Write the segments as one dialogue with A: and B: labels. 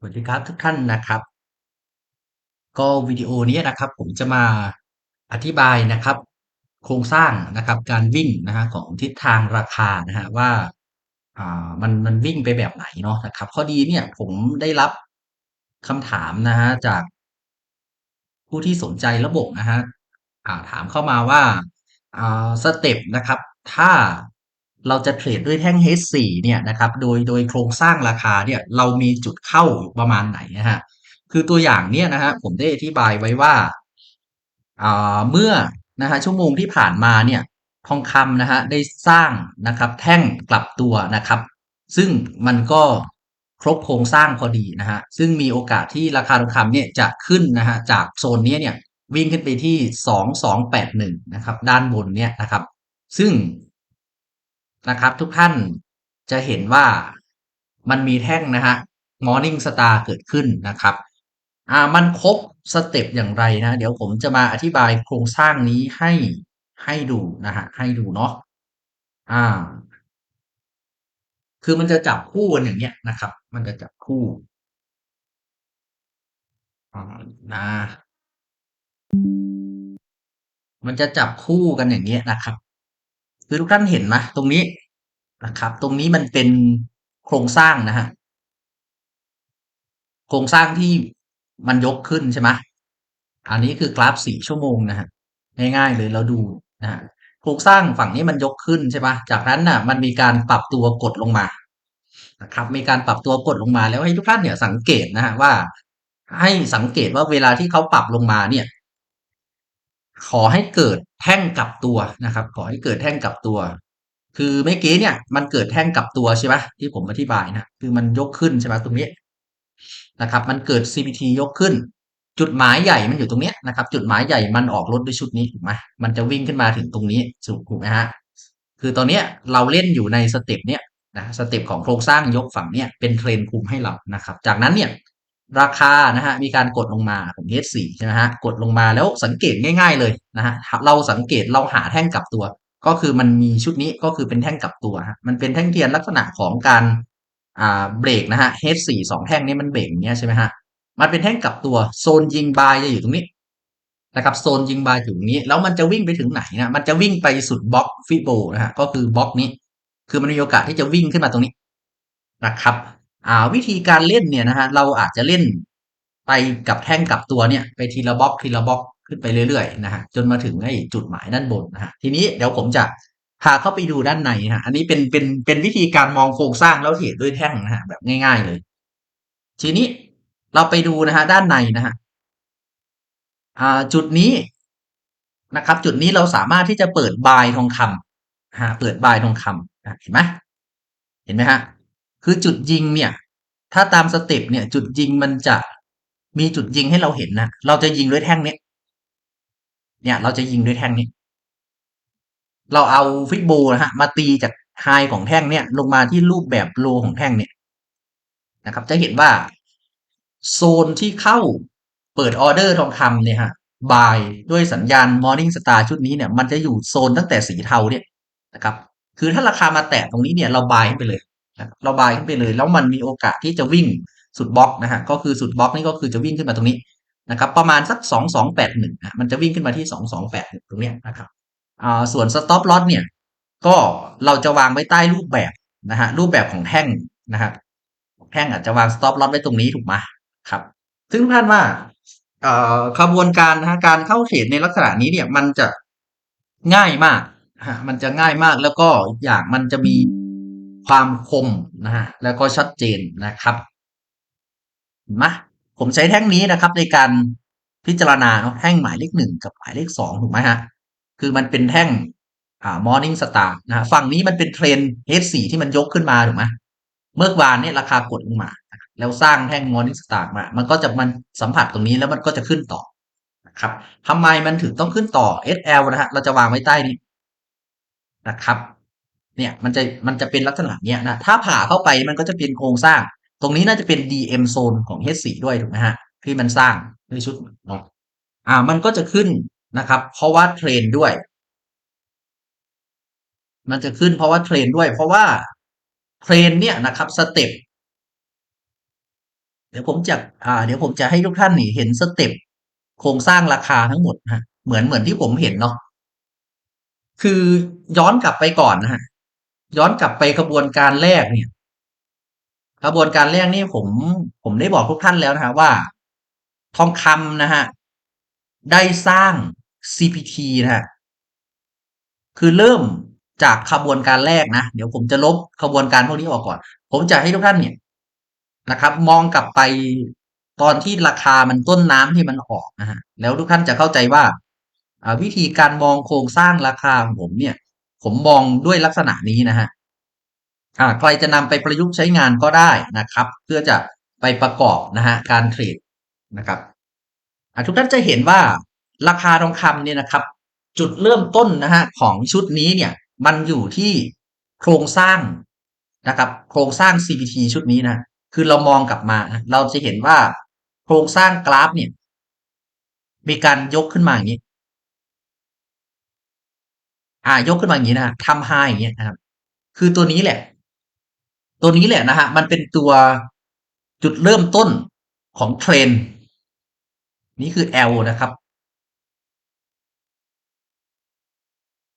A: สวัสดีครับทุกท่านนะครับ ก็วิดีโอนี้นะครับ ผมจะมาอธิบายนะครับ โครงสร้างนะครับ การวิ่งนะฮะของทิศทางราคานะฮะว่าอ่ามันมันวิ่งไปแบบไหนเนาะนะครับพอดีเนี่ยผมได้รับคำถามนะฮะจากผู้ที่สนใจระบบนะฮะอ่าถามเข้ามาว่าอ่าสเต็ปนะครับ ถ้า เราจะเทรดด้วยแท่ง H4 เนี่ยนะครับโดยโดยโครงสร้างราคาเนี่ยเรามีจุดเข้าอยู่ประมาณไหนนะฮะคือตัวอย่างเนี่ยนะฮะผมได้อธิบายไว้ว่าอ่าเมื่อนะฮะชั่วโมงที่ผ่านมาเนี่ยทองคำนะฮะได้สร้างนะครับแท่งกลับตัวนะครับ ซึ่งมันก็ครบโครงสร้างพอดีนะฮะซึ่งมีโอกาสที่ราคาทองคำเนี่ยจะขึ้นนะฮะจากโซนนี้เนี่ยวิ่งขึ้นไปที่สองสองแปดหนึ่งนะครับด้านบนเนี่ยนะครับ ซึ่ง นะครับ ทุกท่านจะเห็นว่ามันมีแท่งนะฮะ Morning Star เกิดขึ้นนะครับอ่ามันครบสเต็ปอย่างไรนะ เดี๋ยวผมจะมาอธิบายโครงสร้างนี้ให้ให้ดูนะฮะให้ดูเนาะอ่า คือมันจะจับคู่กันอย่างเงี้ยนะครับ มันจะจับคู่อ่านะมันจะจับคู่กันอย่างเงี้ยนะครับ คือทุกท่านเห็นไหมตรงนี้ นะครับ ตรงนี้มันเป็นโครงสร้างนะฮะโครงสร้างที่มันยกขึ้นใช่ไหมอันนี้คือกราฟสี่ชั่วโมงนะฮะง่ายๆเลยเราดูนะฮะโครงสร้างฝั่งนี้มันยกขึ้นใช่ไหมจากนั้นน่ะ มันมีการปรับตัวกดลงมานะครับ มีการปรับตัวกดลงมาแล้วให้ทุกท่านเนี่ยสังเกตนะฮะว่า ให้สังเกตว่าเวลาที่เขาปรับลงมาเนี่ย ขอให้เกิดแท่งกลับตัวนะครับ ขอให้เกิดแท่งกลับตัว คือเมื่อกี้เนี่ย มันเกิดแท่งกลับตัวใช่ไหมที่ผมอธิบายนะคือมันยกขึ้นใช่ไหมตรงนี้นะครับ มันเกิด CPT ยกขึ้น จุดหมายใหญ่มันอยู่ตรงนี้นะครับ จุดหมายใหญ่มันออกรถด้วยชุดนี้ถูกไหมมันจะวิ่งขึ้นมาถึงตรงนี้ถูกไหมฮะคือตอนนี้เราเล่นอยู่ในสเต็ปเนี้ยนะสเต็ปของโครงสร้างยกฝั่งเนี้ยเป็นเทรนคุมให้เรานะครับ จากนั้นเนี่ยราคานะฮะมีการกดลงมาผม H4 ใช่ไหมฮะกดลงมาแล้วสังเกตง่าย ๆเลยนะฮะเราสังเกตเราหาแท่งกลับตัว ก็คือมันมีชุดนี้ก็คือเป็นแท่งกลับตัวฮะมันเป็นแท่งเทียนลักษณะของการอ่าเบรกนะฮะ H4 สองแท่งนี้มันเบรกอย่างเงี้ยใช่ไหมฮะมันเป็นแท่งกลับตัวโซนยิงบายจะอยู่ตรงนี้นะครับโซนยิงบายอยู่ตรงนี้ แล้วมันจะวิ่งไปถึงไหนนะมันจะวิ่งไปสุดบล็อกฟิโบนะฮะก็คือบล็อกนี้ คือมันมีโอกาสที่จะวิ่งขึ้นมาตรงนี้นะครับอ่าวิธีการเล่นเนี่ยนะฮะเราอาจจะเล่นไปกับแท่งกับตัวเนี่ย ไปทีละบล็อกทีละบล็อก ขึ้นไปเรื่อยๆนะฮะจนมาถึงไอ้จุดหมายด้านบนนะฮะทีนี้เดี๋ยวผมจะพาเข้าไปดูด้านในนะฮะอันนี้เป็นเป็นเป็นวิธีการมองโครงสร้างแล้วเทรดด้วยแท่งนะฮะแบบง่าย ๆเลย ทีนี้เราไปดูนะฮะด้านในนะฮะอ่าจุดนี้นะครับ จุดนี้เราสามารถที่จะเปิดบายทองคำฮะเปิดบายทองคำเห็นไหมเห็นไหมฮะคือจุดยิงเนี่ย ถ้าตามสเต็ปเนี่ย จุดยิงมันจะมีจุดยิงให้เราเห็นนะเราจะยิงด้วยแท่งเนี้ย เนี่ย เราจะยิงด้วยแท่งนี้ เราเอาฟิกโบนะฮะ มาตีจากไฮของแท่งเนี่ย ลงมาที่รูปแบบโลของแท่งเนี่ยนะครับ จะเห็นว่าโซนที่เข้าเปิดออเดอร์ทองคำเนี่ยฮะบายด้วยสัญญาณ Morning Star ชุดนี้เนี่ยมันจะอยู่โซนตั้งแต่สีเทาเนี่ยนะครับ คือถ้าราคามาแตะตรงนี้เนี่ยเราบายขึ้นไปเลยเราบายขึ้นไปเลย แล้วมันมีโอกาสที่จะวิ่งสุดบล็อกนะฮะก็คือสุดบล็อกนี่ก็คือจะวิ่งขึ้นมาตรงนี้ นะครับประมาณสักสองสองแปดหนึ่งมันจะวิ่งขึ้นมาที่สองสองแปดหนึ่งตรงนี้นะครับอ่าส่วน stop loss เนี่ยก็เราจะวางไว้ใต้รูปแบบนะฮะรูปแบบของแท่งนะครับแท่งอาจจะวาง stop loss ไว้ตรงนี้ถูกไหมครับซึ่งท่านว่าอ่อขบวนการนะฮะการเข้าเทรดในลักษณะนี้เนี่ยมันจะง่ายมากฮะมันจะง่ายมากแล้วก็อย่างมันจะมีความคมนะฮะแล้วก็ชัดเจนนะครับมา ผมใช้แท่งนี้นะครับในการพิจารณาเนาะแท่งหมายเลขหนึ่งกับหมายเลขสองถูกไหมฮะ คือมันเป็นแท่งอ่า morning star นะฮะฝั่งนี้มันเป็นเทรน H4 ที่มันยกขึ้นมาถูกไหมเมื่อวานเนี่ยราคากดลงมา แล้วสร้างแท่ง morning star มา มันก็จะมันสัมผัสตรงนี้แล้วมันก็จะขึ้นต่อนะครับทำไมมันถึงต้องขึ้นต่อ SL นะฮะเราจะวางไว้ใต้นี้นะครับ เนี่ยมันจะมันจะเป็นลักษณะเนี้ยนะถ้าผ่าเข้าไปมันก็จะเป็นโครงสร้าง ตรงนี้น่าจะเป็น DM โซนของ H4 ด้วยถูกไหมฮะ ที่มันสร้างในชุดเนาะอ่า มันก็จะขึ้นนะครับ เพราะว่าเทรนด้วย มันจะขึ้นเพราะว่าเทรนด้วย เพราะว่าเทรนเนี่ยนะครับสเต็ปเดี๋ยวผมจะอ่า เดี๋ยวผมจะให้ทุกท่านนี่เห็นสเต็ปโครงสร้างราคาทั้งหมดฮะเหมือนเหมือนที่ผมเห็นเนาะคือย้อนกลับไปก่อนนะฮะย้อนกลับไปกระบวนการแรกเนี่ย กระบวนการแรกนี่ผมผมได้บอกทุกท่านแล้วนะฮะว่า ทองคำนะฮะได้สร้าง CPT นะฮะคือเริ่มจากขบวนการแรกนะ เดี๋ยวผมจะลบขบวนการพวกนี้ออกก่อน ผมจะให้ทุกท่านเนี่ยนะครับ มองกลับไปตอนที่ราคามันต้นน้ำที่มันออกนะฮะแล้วทุกท่านจะเข้าใจว่าวิธีการมองโครงสร้างราคาของผมเนี่ย ผมมองด้วยลักษณะนี้นะฮะ ใครจะนำไปประยุกต์ใช้งานก็ได้นะครับ เพื่อจะไปประกอบนะฮะการเทรดนะครับทุกท่านจะเห็นว่าราคาทองคำเนี่ยนะครับ จุดเริ่มต้นนะฮะของชุดนี้เนี่ยมันอยู่ที่โครงสร้างนะครับ โครงสร้าง CPT ชุดนี้นะคือเรามองกลับมา เราจะเห็นว่าโครงสร้างกราฟเนี่ย มีการยกขึ้นมาอย่างนี้อ่ายกขึ้นมาอย่างนี้นะทำไฮอย่างเงี้ยนะครับ คือตัวนี้แหละ ตัวนี้แหละนะฮะ มันเป็นตัวจุดเริ่มต้นของเทรนนี่คือ L นะครับ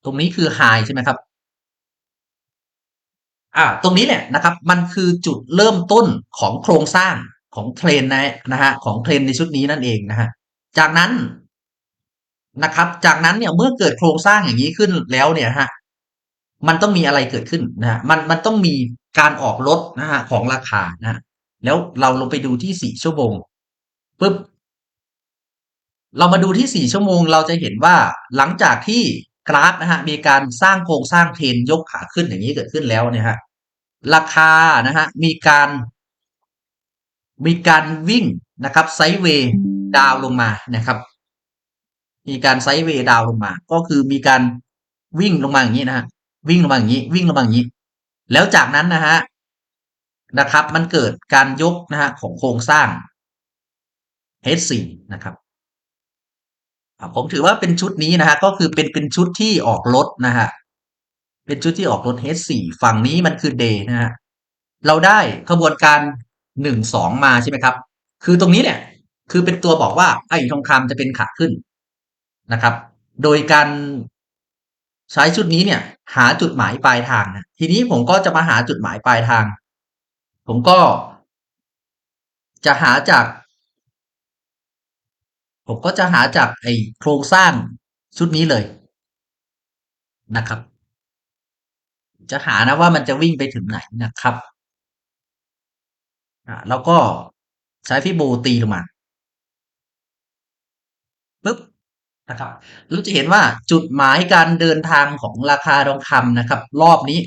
A: ตรงนี้คือไฮใช่ไหมครับ อ่า ตรงนี้แหละนะครับ มันคือจุดเริ่มต้นของโครงสร้างของเทรนนะนะฮะของเทรนในชุดนี้นั่นเองนะฮะ จากนั้นนะครับ จากนั้นเนี่ยเมื่อเกิดโครงสร้างอย่างนี้ขึ้นแล้วเนี่ยฮะ มันต้องมีอะไรเกิดขึ้นนะฮะ มันมันต้องมี การออกลดนะฮะของราคานะแล้วเราลงไปดูที่สี่ชั่วโมงปุ๊บเรามาดูที่สี่ชั่วโมง เราจะเห็นว่าหลังจากที่กราฟนะฮะมีการสร้างโครงสร้างเทรนยกขาขึ้นอย่างนี้เกิดขึ้นแล้วเนี่ยฮะราคานะฮะมีการมีการวิ่งนะครับไซด์เวย์ดาวลงมานะครับ มีการไซด์เวย์ดาวลงมา ก็คือมีการวิ่งลงมาอย่างนี้นะฮะวิ่งลงมาอย่างนี้ วิ่งลงมาอย่างนี้ แล้วจากนั้นนะฮะนะครับ มันเกิดการยกนะฮะของโครงสร้าง H4 นะครับผมถือว่าเป็นชุดนี้นะฮะก็คือเป็นเป็นชุดที่ออกรถนะฮะเป็นชุดที่ออกรถ H4 ฝั่งนี้มันคือ Day นะฮะเราได้ขบวนการหนึ่งสองมาใช่ไหมครับ คือตรงนี้เนี่ย คือเป็นตัวบอกว่าไอ้ทองคำจะเป็นขาขึ้นนะครับ โดยการ ใช้ชุดนี้เนี่ย หาจุดหมายปลายทางนะทีนี้ผมก็จะมาหาจุดหมายปลายทาง ผมก็ จะหาจาก ผมก็จะหาจากไอ้โครงสร้างชุดนี้เลยนะครับ จะหานะว่ามันจะวิ่งไปถึงไหนนะครับอ่าแล้วก็ใช้ฟิโบตีลงมาปึ๊บ นะครับเราจะเห็นว่าจุดหมายการเดินทางของราคาทองคำนะครับ รอบนี้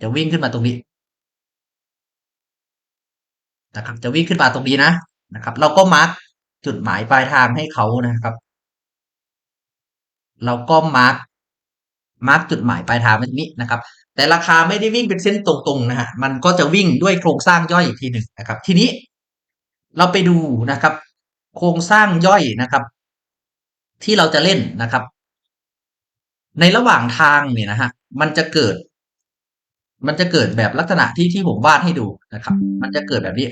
A: จะวิ่งขึ้นมาตรงนี้นะครับ จะวิ่งขึ้นมาตรงนี้นะนะครับ เราก็มาร์กจุดหมายปลายทางให้เขานะครับ เราก็มาร์กมาร์กจุดหมายปลายทางไว้ตรงนี้นะครับ แต่ราคาไม่ได้วิ่งเป็นเส้นตรงๆนะฮะมันก็จะวิ่งด้วยโครงสร้างย่อยอีกทีหนึ่งนะครับ ทีนี้เราไปดูนะครับ โครงสร้างย่อยนะครับ ที่เราจะเล่นนะครับ ในระหว่างทางเนี่ยนะฮะมันจะเกิด มันจะเกิดแบบลักษณะที่ที่ผมวาดให้ดูนะครับ มันจะเกิดแบบนี้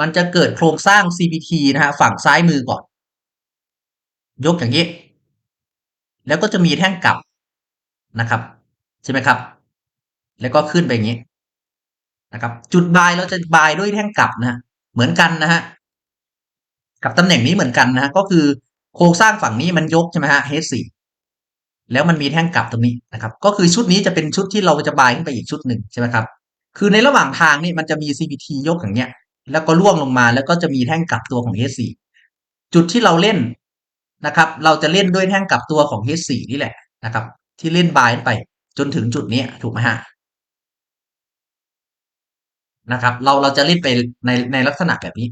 A: มันจะเกิดโครงสร้าง CPT นะฮะฝั่งซ้ายมือก่อน ยกอย่างนี้ แล้วก็จะมีแท่งกลับนะครับ ใช่ไหมครับ แล้วก็ขึ้นไปอย่างนี้นะครับ จุดบายเราจะบายด้วยแท่งกลับนะเหมือนกันนะฮะ กับตำแหน่งนี้เหมือนกันนะฮะก็คือโครงสร้างฝั่งนี้มันยกใช่ไหมฮะ H4 แล้วมันมีแท่งกลับตรงนี้นะครับ ก็คือชุดนี้จะเป็นชุดที่เราจะบายขึ้นไปอีกชุดหนึ่งใช่ไหมครับ คือในระหว่างทางนี่มันจะมี CPT ยกอย่างเงี้ย แล้วก็ล่วงลงมาแล้วก็จะมีแท่งกลับตัวของ H4 จุดที่เราเล่นนะครับ เราจะเล่นด้วยแท่งกลับตัวของ H4 นี่แหละนะครับ ที่เล่นบายไปจนถึงจุดนี้ถูกไหมฮะนะครับ เราเราจะเล่นไปในในลักษณะแบบนี้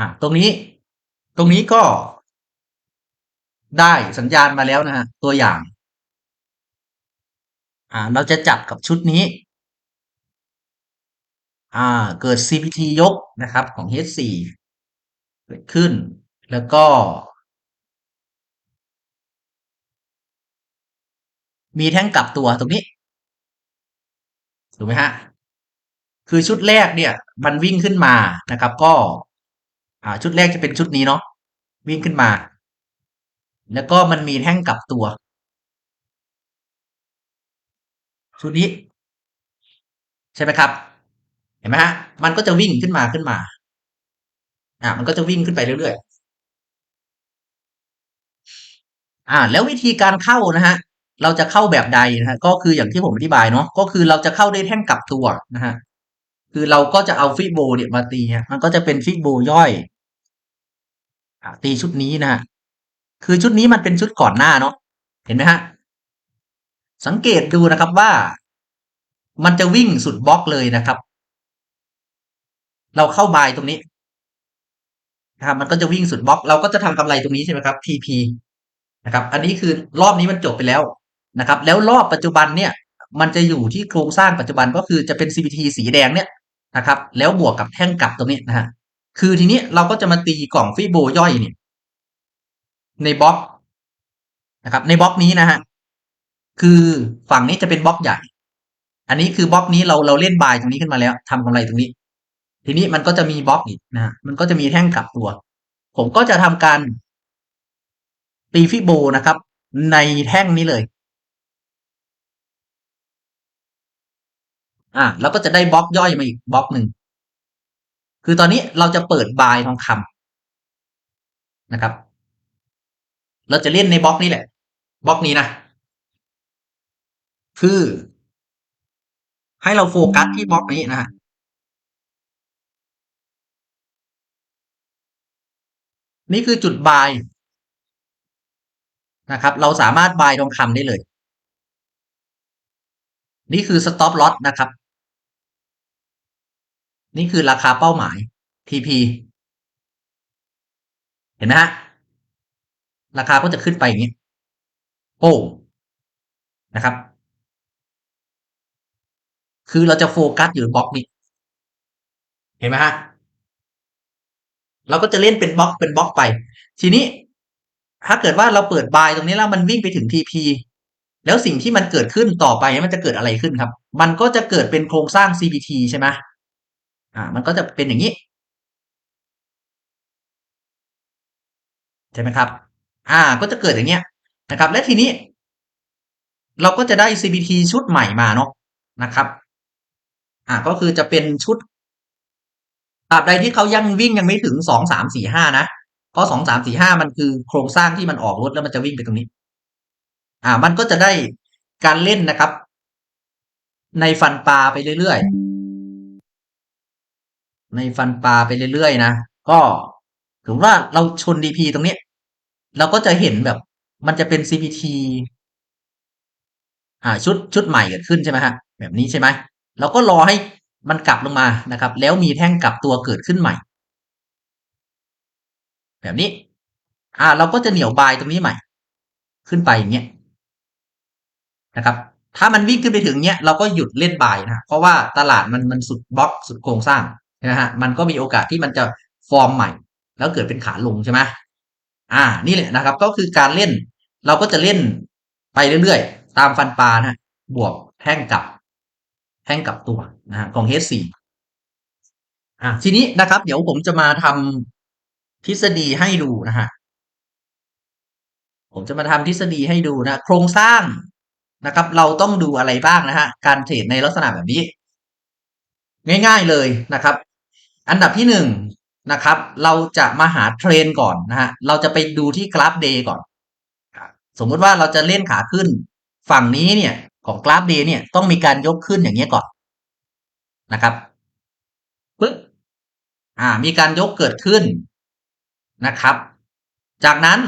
A: ่ะตรงนี้ตรงนี้ก็ได้สัญญาณมาแล้วนะฮะตัวอย่าง อ่า เราจะจับกับชุดนี้ อ่า เกิด CPT ยกนะครับของ H4 เกิดขึ้น แล้วก็ มีแท่งกลับตัวตรงนี้ ถูกไหมฮะ คือชุดแรกเนี่ย มันวิ่งขึ้นมานะครับ ก็ อ่า ชุดแรกจะเป็นชุดนี้เนาะวิ่งขึ้นมา แล้วก็มันมีแท่งกลับตัว ชุดนี้ ใช่ไหมครับ เห็นไหมฮะ มันก็จะวิ่งขึ้นมาขึ้นมา อ่ามันก็จะวิ่งขึ้นไปเรื่อยๆอ่า แล้ววิธีการเข้านะฮะเราจะเข้าแบบใดนะฮะก็คืออย่างที่ผมอธิบายเนาะก็คือเราจะเข้าด้วยแท่งกลับตัวนะฮะ คือเราก็จะเอาฟิโบเนี่ยมาตีมันก็จะเป็นฟิโบย่อยอตีชุดนี้นะฮะคือชุดนี้มันเป็นชุดก่อนหน้าเนาะเห็นไหมฮะ สังเกตดูนะครับว่า มันจะวิ่งสุดบล็อกเลยนะครับ เราเข้าบายตรงนี้นะครับมันก็จะวิ่งสุดบล็อก เราก็จะทำกำไรตรงนี้ใช่ไหมครับ TP นะครับ อันนี้คือรอบนี้มันจบไปแล้วนะครับ แล้วรอบปัจจุบันเนี่ย มันจะอยู่ที่โครงสร้างปัจจุบันก็คือจะเป็น CPT สีแดงเนี่ย นะครับ แล้วบวกกับแท่งกลับตรงนี้นะฮะคือทีนี้เราก็จะมาตีกล่องฟิโบย่อยเนี่ยในบล็อกนะครับ ในบล็อกนี้นะฮะคือฝั่งนี้จะเป็นบล็อกใหญ่ อันนี้คือบล็อกนี้เราเราเล่นบายตรงนี้ขึ้นมาแล้วทำกำไรตรงนี้ ทีนี้มันก็จะมีบล็อกอีกนะฮะมันก็จะมีแท่งกลับตัว ผมก็จะทำการตีฟิโบนะครับ ในแท่งนี้เลย อ่าแล้วก็จะได้บล็อกย่อยมาอีกบล็อกหนึ่งคือตอนนี้เราจะเปิดบายทองคำนะครับ เราจะเล่นในบล็อกนี้แหละบล็อกนี้นะคือ ให้เราโฟกัสที่บล็อกนี้นะฮะนี่คือจุดบายนะครับ เราสามารถบายทองคำได้เลย นี่คือ stop loss นะครับ นี่คือราคาเป้าหมาย TP เห็นไหมฮะ ราคาก็จะขึ้นไปอย่างนี้โอ้นะครับ คือเราจะโฟกัสอยู่บล็อกนี้ เห็นไหมฮะ เราก็จะเล่นเป็นบล็อกเป็นบล็อกไป ทีนี้ ถ้าเกิดว่าเราเปิดบายตรงนี้แล้วมันวิ่งไปถึง TP แล้วสิ่งที่มันเกิดขึ้นต่อไปมันจะเกิดอะไรขึ้นครับ มันก็จะเกิดเป็นโครงสร้าง CPT ใช่ไหม อ่า มันก็จะเป็นอย่างนี้ ใช่ไหมครับ อ่า ก็จะเกิดอย่างเงี้ยนะครับ และทีนี้ เราก็จะได้ CPT ชุดใหม่มาเนาะนะครับ อ่าก็คือจะเป็นชุดตราบใดที่เขายังวิ่งยังไม่ถึงสองสามสี่ห้านะเพราะสองสามสี่ห้ามันคือโครงสร้างที่มันออกรถแล้วมันจะวิ่งไปตรงนี้ อ่า มันก็จะได้การเล่นนะครับ ในฟันปลาไปเรื่อยๆ ในฟันปลาไปเรื่อยๆนะก็ถือว่าเราชน DP ตรงนี้ เราก็จะเห็นแบบ มันจะเป็น CPT อ่าชุดชุดใหม่เกิดขึ้นใช่ไหมฮะแบบนี้ใช่ไหมเราก็รอให้มันกลับลงมานะครับ แล้วมีแท่งกลับตัวเกิดขึ้นใหม่ แบบนี้ อ่า เราก็จะเหนี่ยวบายตรงนี้ใหม่ ขึ้นไปอย่างเงี้ยนะครับ ถ้ามันวิ่งขึ้นไปถึงเนี้ยเราก็หยุดเล่นบายนะเพราะว่าตลาดมันมันสุดบล็อกสุดโครงสร้าง นะฮะมันก็มีโอกาสที่มันจะฟอร์มใหม่ แล้วเกิดเป็นขาลงใช่ไหมอ่า นี่แหละนะครับ ก็คือการเล่น เราก็จะเล่นไปเรื่อยๆ ตามฟันปลานะบวกแท่งกับ แท่งกับตัวนะฮะของ H4 อะทีนี้นะครับ เดี๋ยวผมจะมาทำทฤษฎีให้ดูนะฮะผมจะมาทำทฤษฎีให้ดูนะ โครงสร้างนะครับ เราต้องดูอะไรบ้างนะฮะการเทรดในลักษณะแบบนี้ ง่าย ๆเลยนะครับ อันดับที่หนึ่งนะครับ เราจะมาหาเทรนก่อนนะฮะ เราจะไปดูที่กราฟเดย์ก่อน สมมุติว่าเราจะเล่นขาขึ้น ฝั่งนี้เนี่ยของกราฟเดย์เนี่ยต้องมีการยกขึ้นอย่างนี้ยก่อนนะครับปึ๊บอ่า มีการยกเกิดขึ้นนะครับ จากนั้น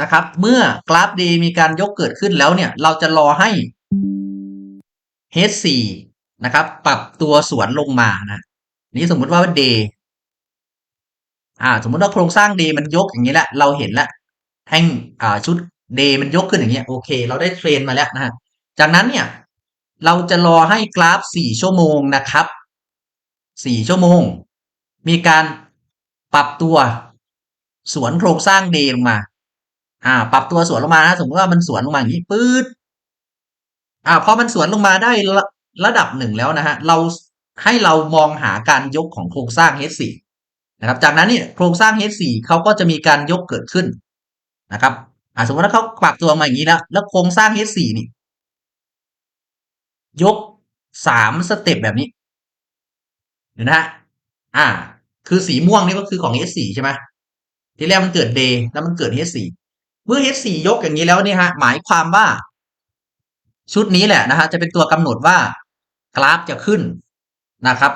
A: นะครับ เมื่อกราฟดีมีการยกเกิดขึ้นแล้วเนี่ย เราจะรอให้ H4 นะครับ ปรับตัวสวนลงมานะนี่สมมุติว่าเดย์อ่า สมมติว่าโครงสร้างเดย์มันยกอย่างนี้แหละเราเห็นแล้วแท่งอ่าชุดเดย์มันยกขึ้นอย่างเงี้ยโอเค เราได้เทรนมาแล้วนะฮะจากนั้นเนี่ย เราจะรอให้กราฟสี่ชั่วโมงนะครับสี่ชั่วโมง มีการปรับตัวสวนโครงสร้างเดย์ลงมา อ่า ปรับตัวสวนลงมานะสมมติว่ามันสวนลงมาอย่างนี้ปื๊ดอ่าพอมันสวนลงมาได้ ระดับหนึ่งแล้วนะฮะเราให้เรามองหาการยกของโครงสร้าง H4 นะครับจากนั้นเนี่ยโครงสร้าง H4 เขาก็จะมีการยกเกิดขึ้นนะครับสมมติว่าเขาปรับตัวมาอย่างนี้แล้วแล้วโครงสร้าง H4 นี่ยกสามสเต็ปแบบนี้เห็นนะฮะอ่า คือสีม่วงนี่ก็คือของ H4 ใช่ไหมที่แรกมันเกิด D แล้วมันเกิด H4 เมื่อ H4 ยกอย่างนี้แล้วเนี่ยฮะหมายความว่า ชุดนี้แหละนะฮะจะเป็นตัวกำหนดว่า กราฟจะขึ้นนะครับ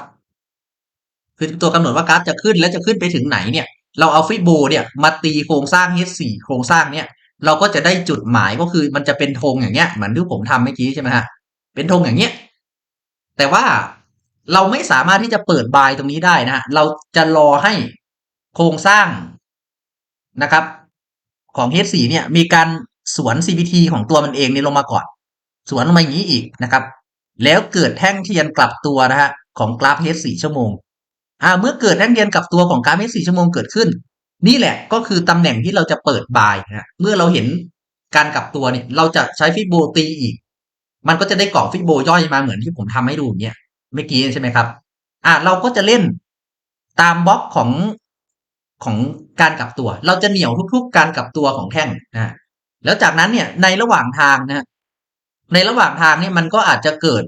A: คือตัวกำหนดว่ากราฟจะขึ้นและจะขึ้นไปถึงไหนเนี่ย เราเอาฟิโบเนี่ยมาตีโครงสร้าง H4 โครงสร้างเนี่ย เราก็จะได้จุดหมายก็คือมันจะเป็นธงอย่างเงี้ยเหมือนที่ผมทำเมื่อกี้ใช่ไหมฮะเป็นธงอย่างเงี้ยแต่ว่าเราไม่สามารถที่จะเปิดบายตรงนี้ได้นะฮะเราจะรอให้โครงสร้างนะครับ ของ H4 เนี่ย มีการสวน CPT ของตัวมันเองเนี่ยลงมาก่อน สวนลงมาอย่างนี้อีกนะครับ แล้วเกิดแท่งเทียนกลับตัวนะฮะของกราฟ H4 ชั่วโมงอ่าเมื่อเกิดแท่งเทียนกลับตัวของกราฟ H4 ชั่วโมงเกิดขึ้น นี่แหละก็คือตำแหน่งที่เราจะเปิดบายนะเมื่อเราเห็นการกลับตัวเนี่ย เราจะใช้ฟิโบตีอีก มันก็จะได้กรอบฟิโบย่อยมาเหมือนที่ผมทำให้ดูเนี่ยเมื่อกี้ใช่ไหมครับ อ่าเราก็จะเล่นตามบล็อกของของการกลับตัว เราจะเหนี่ยวทุก ๆ การกลับตัวของแท่งนะแล้วจากนั้นเนี่ยในระหว่างทางนะในระหว่างทางเนี่ยมันก็อาจจะเกิด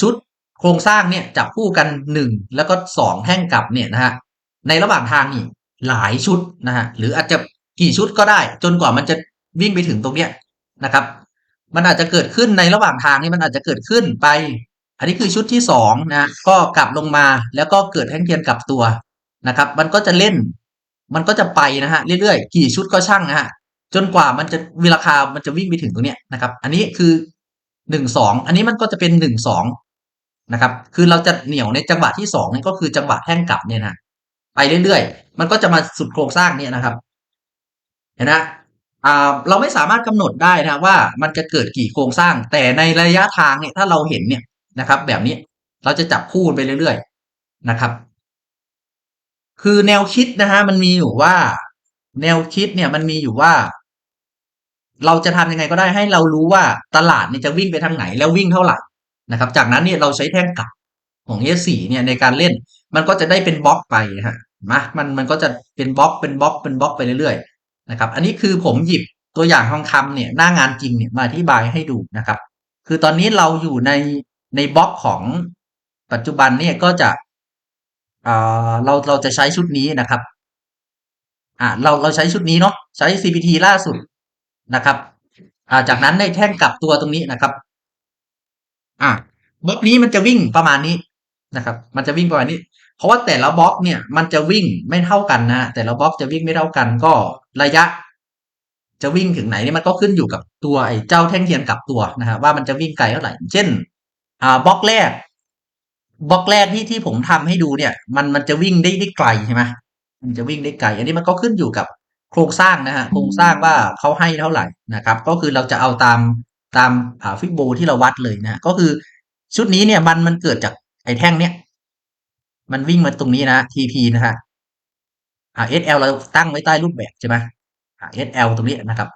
A: ชุดโครงสร้างเนี่ยจับคู่กันหนึ่งแล้วก็สองแท่งกลับเนี่ยนะฮะในระหว่างทางนี่หลายชุดนะฮะหรืออาจจะกี่ชุดก็ได้ จนกว่ามันจะวิ่งไปถึงตรงเนี้ยนะครับ มันอาจจะเกิดขึ้นในระหว่างทางนี่มันอาจจะเกิดขึ้นไป อันนี้คือชุดที่สองนะก็กลับลงมาแล้วก็เกิดแท่งเทียนกลับตัวนะครับ มันก็จะเล่น มันก็จะไปนะฮะเรื่อยๆกี่ชุดก็ช่างนะฮะจนกว่ามันจะเวลาคามันจะวิ่งไปถึงตรงเนี้ยนะครับ อันนี้คือ หนึ่งสองอันนี้มันก็จะเป็นหนึ่งสองนะครับ คือเราจะเหนี่ยวในจังหวะที่สองนี่ก็คือจังหวะแท่งกลับเนี่ยนะไปเรื่อยๆ มันก็จะมาสุดโครงสร้างเนี่ยนะครับ เห็นนะอ่าเราไม่สามารถกำหนดได้นะว่ามันจะเกิดกี่โครงสร้าง แต่ในระยะทางเนี่ยถ้าเราเห็นเนี่ยนะครับ แบบนี้เราจะจับคู่ไปเรื่อยๆนะครับ คือแนวคิดนะฮะมันมีอยู่ว่า แนวคิดเนี่ยมันมีอยู่ว่า เราจะทำยังไงก็ได้ให้เรารู้ว่าตลาดนี่จะวิ่งไปทางไหนแล้ววิ่งเท่าไหร่นะครับ จากนั้นเนี่ยเราใช้แท่งกลับของ S4 เนี่ยในการเล่น มันก็จะได้เป็นบล็อกไปฮะมามันมันก็จะเป็นบล็อกเป็นบล็อกเป็นบล็อกไปเรื่อยๆนะครับ อันนี้คือผมหยิบตัวอย่างทองคำเนี่ยหน้างานจริงเนี่ยมาอธิบายให้ดูนะครับ คือตอนนี้เราอยู่ในในบล็อกของปัจจุบันเนี่ยก็จะอ่าเราเราจะใช้ชุดนี้นะครับ อ่าเราเราใช้ชุดนี้เนาะใช้ CPT ล่าสุด นะครับอ่าจากนั้นในแท่งกลับตัวตรงนี้นะครับ อ่าบล็อกนี้มันจะวิ่งประมาณนี้นะครับ มันจะวิ่งประมาณนี้ เพราะว่าแต่ละบล็อกเนี่ย มันจะวิ่งไม่เท่ากันนะแต่ละบล็อกจะวิ่งไม่เท่ากันก็ระยะ จะวิ่งถึงไหนนี่มันก็ขึ้นอยู่กับตัวไอ้เจ้าแท่งเทียนกลับตัวนะฮะว่ามันจะวิ่งไกลเท่าไหร่เช่น อ่าบล็อกแรกบล็อกแรกที่ที่ผมทำให้ดูเนี่ย มันมันจะวิ่งได้ได้ไกลใช่ไหมมันจะวิ่งได้ไกล อันนี้มันก็ขึ้นอยู่กับ โครงสร้างนะฮะโครงสร้างว่าเขาให้เท่าไหร่นะครับ ก็คือเราจะเอาตามตามอ่าฟิกโบที่เราวัดเลยนะก็คือชุดนี้เนี่ยมันมันเกิดจากไอ้แท่งเนี้ยมันวิ่งมาตรงนี้นะ TP นะฮะอ่า SL เราตั้งไว้ใต้รูปแบบใช่ไหมอ่า SL ตรงนี้นะครับ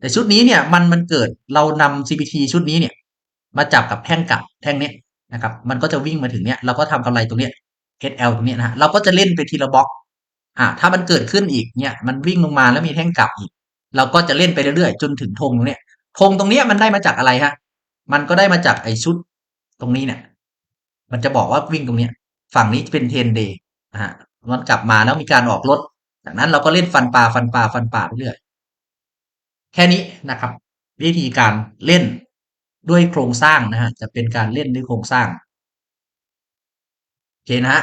A: แต่ชุดนี้เนี่ยมันมันเกิดเรานำ CPT ชุดนี้เนี่ย มาจับกับแท่งกลับแท่งเนี้ยนะครับ มันก็จะวิ่งมาถึงเนี้ยเราก็ทำกำไรตรงเนี้ย SL ตรงเนี้ยนะฮะเราก็จะเล่นไปทีละบล็อก อ่าถ้ามันเกิดขึ้นอีกเนี่ย มันวิ่งลงมาแล้วมีแท่งกลับอีก เราก็จะเล่นไปเรื่อยๆ จนถึงธงตรงเนี้ยธงตรงเนี้ยมันได้มาจากอะไรฮะ มันก็ได้มาจากไอชุดตรงนี้เนี่ย มันจะบอกว่าวิ่งตรงเนี้ย ฝั่งนี้เป็นเทนเดย์นะฮะมันกลับมาแล้วมีการออกรถ จากนั้นเราก็เล่นฟันปลาฟันปลาฟันปลาเรื่อยแค่นี้นะครับ วิธีการเล่นด้วยโครงสร้างนะฮะจะเป็นการเล่นด้วยโครงสร้างโอเคนะฮะ